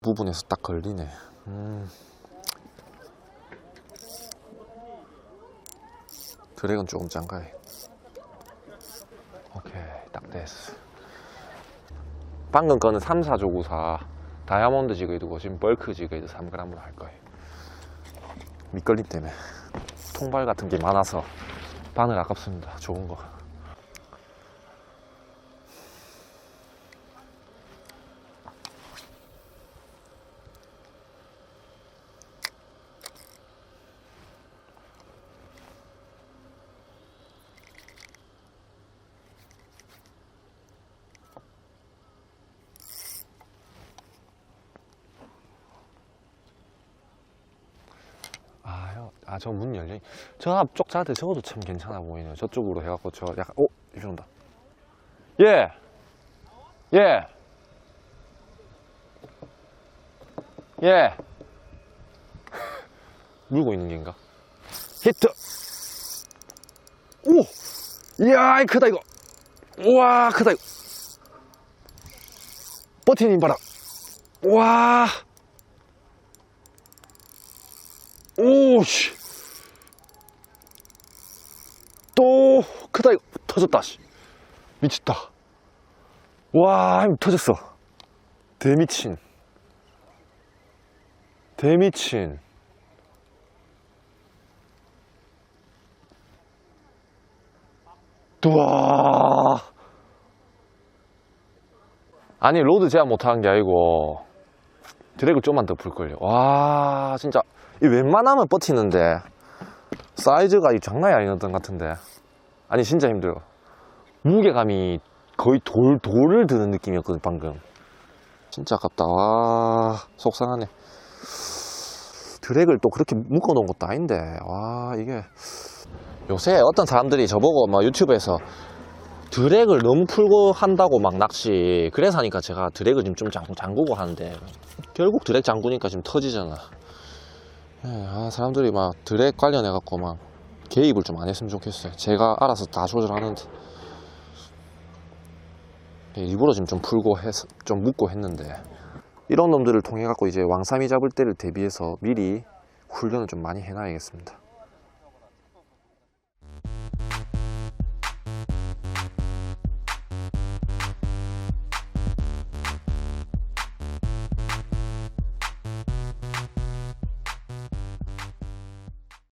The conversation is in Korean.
부분에서 딱 걸리네. 음. 드랙은 조금 짱가해. 오케이, 딱 됐어. 방금 거는 3, 4 조구사 다이아몬드 지그이드고 지금 벌크 지그이드 3g으로 할 거예요. 밑걸림 때문에 통발 같은 게 많아서 바늘 아깝습니다. 좋은 거. 아, 저 문 열려. 저 앞쪽 자들 저것도 참 괜찮아 보이네요. 저쪽으로 해갖고 저 약간, 어, 이리 온다. 예! 예! 예! 물고 있는 게인가? 히트! 오! 이야, 이 크다, 이거! 우와, 크다, 이거! 버티님 봐라! 와! 오 씨 또 크다 이거 터졌다 씨. 미쳤다. 와힘 터졌어. 대미친. 대미친. 우와 아니 로드 제한 못하는 게 아니고 드랙을 좀만 더 풀걸요. 와 진짜. 이 웬만하면 버티는데 사이즈가 이 장난이 아니었던 것 같은데. 아니 진짜 힘들어. 무게감이 거의 돌, 돌을 드는 느낌이었거든 방금. 진짜 아깝다. 와 속상하네. 드랙을 또 그렇게 묶어 놓은 것도 아닌데. 와 이게. 요새 어떤 사람들이 저보고 막 유튜브에서 드랙을 너무 풀고 한다고 막 낚시 그래서 하니까 제가 드랙을 지금 좀 잠- 잠그고 하는데 결국 드랙 잠그니까 지금 터지잖아. 예, 아, 사람들이 막 드랙 관련해 갖고 막 개입을 좀 안 했으면 좋겠어요. 제가 알아서 다 조절하는데 예, 일부러 지금 좀 풀고 해서 좀 묶고 했는데 이런 놈들을 통해 갖고 이제 왕삼이 잡을 때를 대비해서 미리 훈련을 좀 많이 해놔야겠습니다.